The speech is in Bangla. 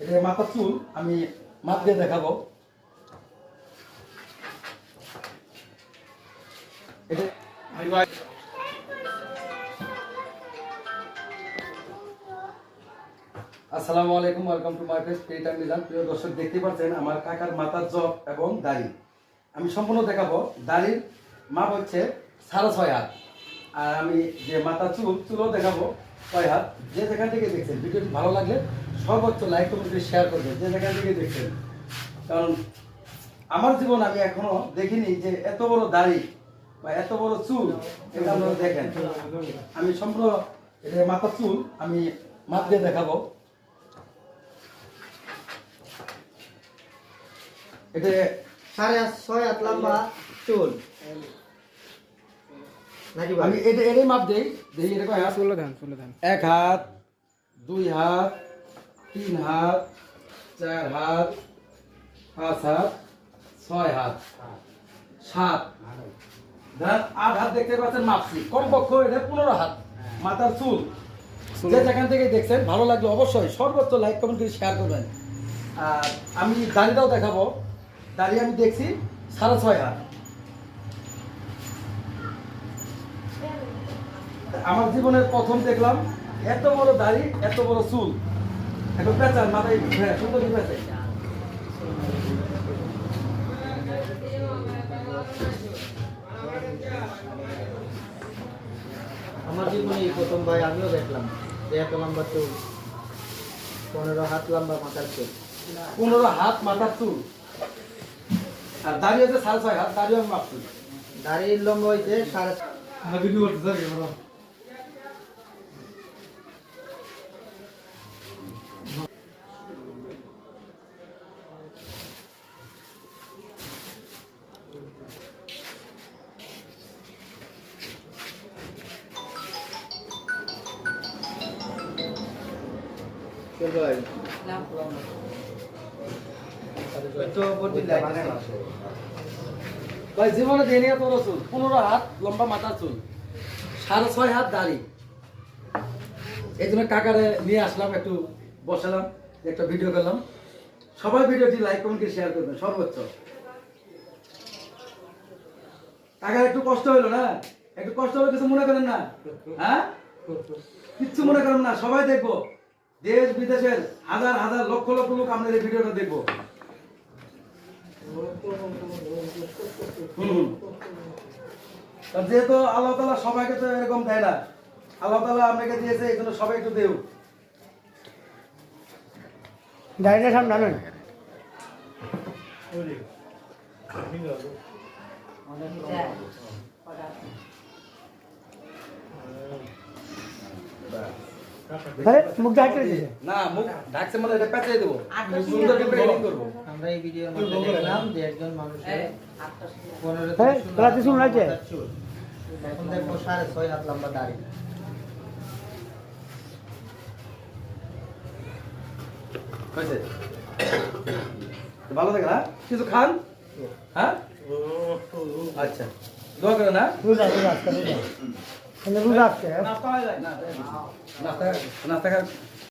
এটা মাথার চুল, আমি মাপ দিয়ে দেখাবো। এটা আসসালামু আলাইকুম welcome to my face pet আমি জান প্রিয় দর্শক, দেখতে পাচ্ছেন আমার কাকার মাথার জব এবং দাড়ি। আমি সম্পূর্ণ দেখাবো। দাড়ির মাপ হচ্ছে সাড়ে ছয় হাত। আর আমি যে মাথা চুল, চুলও দেখাবো ছয় হাত। যে যেখান থেকে দেখছেন, ভিডিওটি ভালো লাগলে সর্বোচ্চ লাইক কমেন্ট শেয়ার করবেন যে যেখান থেকে দেখছেন। কারণ আমার জীবন আমি এখনও দেখিনি যে এত বড় দাড়ি বা এত বড় চুল এটা আপনারা দেখেন। আমি সম্পূর্ণ এটা মাথার চুল আমি মাপ দিয়ে দেখাবো। এটা সাড়ে ছয় হাত লম্বা চুল। নাকি আমি এটা এটাই মাপ দেই দেখি এটা কয় হাত? তুলে দেন তুলে দেন এক হাত দুই হাত তিন হাত চার হাত পাঁচ হাত ছয় হাত। সাত। ধরেন আট হাত দেখতে পাচ্ছেন মাপছি কমপক্ষ এটা পনেরো হাত। মাথার চুল। যে যেখান থেকে দেখছেন ভালো লাগলে অবশ্যই সর্বোচ্চ লাইক কমেন্ট করে শেয়ার করবেন। আর আমি দাড়িটাও দেখাবো। দাড়ি আমি দেখছি সাড়ে ছয় হাত। আমার জীবনের প্রথম দেখলাম এত বড় দাড়ি এত বড় চুল। এখন পেঁচান মাথায় হ্যাঁ সুন্দর আমার জীবনে প্রথম ভাই আমিও দেখলাম যে এত লম্বা চুল। পনেরো হাত লম্বা মাথার চুল। পনেরো হাত মাথার চুল। আর দাড়ি হচ্ছে সাড়ে ছয় হাত দাড়িও আমি মাপছি। দাঁড়িয়ে লম্বা হয়েছে সাড়ে ভাই, জীবনে দেনি এত পনেরো হাত লম্বা মাথার চুল, সাড়ে ছয় হাত দাড়ি। এই জন্য কাকারে নিয়ে আসলাম, একটু বসালাম, একটা ভিডিও করলাম। সবাই ভিডিওটি লাইক শেয়ার করবেন, সর্বোচ্চ। একটু কষ্ট হলো না? একটু কষ্ট হলো কিছু মনে করেন না? হ্যাঁ? কিচ্ছু মনে করেন না, সবাই দেখব। দেশ বিদেশের হাজার হাজার লক্ষ লক্ষ লোক আপনার এই ভিডিওটা দেখব। যেহেতু আল্লাহ তালা সবাইকে তো এরকম দেয় না আল্লাহ তালা আপনাকে দিয়েছে এই জন্য সবাই একটু দেও ডাইরেক্ট সামনে আনুন। আরে মুখ ডাইরেক্ট করে দিছে না মুখ ঢাকছে মানে এটা পেঁচাই দেবো সুন্দর করে editing করব আমরা এই ভিডিওর মধ্যে দেখলাম যে একজন মানুষের পনেরো হ্যাঁ, থেকে ষোলো তোরা কি শুনলে হাত যে? মাথার চুল। এখন দেখব সাড়ে ছয় হাত লম্বা দাড়ি হয়েছে ভালো থাকে না কিছু খান হ্যাঁ আচ্ছা দোয়া করে না রোজা রোজা আজকে রোজা মানে রোজা আজকে নাস্তা নাস্তা নাস্তা